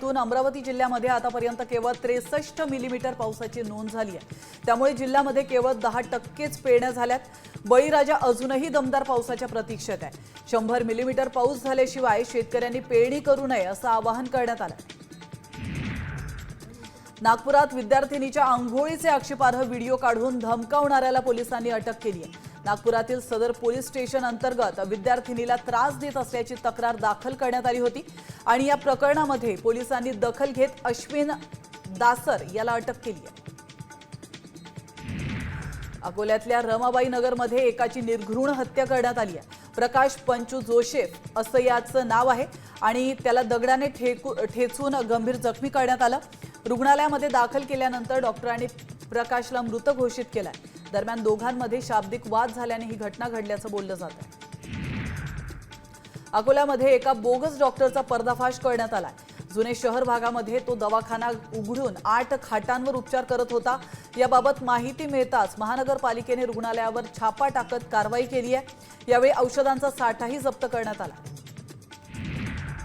आघाडीतून अमरावती जिल्ह्यामध्ये आतापर्यंत केवळ त्रेसष्ट मिलीमीटर पावसाची नोंद झाली आहे. त्यामुळे जिल्ह्यामध्ये केवळ दहा टक्केच पेरण्या झाल्यात. बळीराजा अजूनही दमदार पावसाच्या प्रतीक्षेत आहे. शंभर मिलीमीटर पाऊस झाल्याशिवाय शेतकऱ्यांनी पेरणी करू नये असं आवाहन करण्यात आलं. नागपुरात विद्यार्थिनीच्या आंघोळीचे आक्षेपार्ह व्हिडिओ काढून धमकावणाऱ्याला पोलिसांनी अटक केली आहे. नागपुरातील सदर पोलीस स्टेशन अंतर्गत विद्यार्थिनीला त्रास देत असल्याची तक्रार दाखल करण्यात आली होती. आणि या प्रकरणामध्ये पोलिसांनी दखल घेत अश्विन दासर याला अटक केली आहे. अकोल्यातल्या रमाबाई नगरमध्ये एकाची निर्घृण हत्या करण्यात आली आहे. प्रकाश पंचू जोशेफ असं याचं नाव आहे आणि त्याला दगडाने ठेकू ठेचून गंभीर जखमी करण्यात आलं. रुग्णालयामध्ये दाखल केल्यानंतर डॉक्टरांनी प्रकाशला मृत घोषित केलाय. दरम्यान दोघांमध्ये शाब्दिक वाद झाल्याने ही घटना घडल्याचं बोललं जात आहे. अकोल्यामध्ये एका बोगस डॉक्टरचा पर्दाफाश करण्यात आलाय. जुने शहर भागामध्ये तो दवाखाना उघडून आठ खाटांवर उपचार करत होता. याबाबत माहिती मिळताच महानगरपालिकेने रुग्णालयावर छापा टाकत कारवाई केली आहे. यावेळी औषधांचा साठाही जप्त करण्यात आला.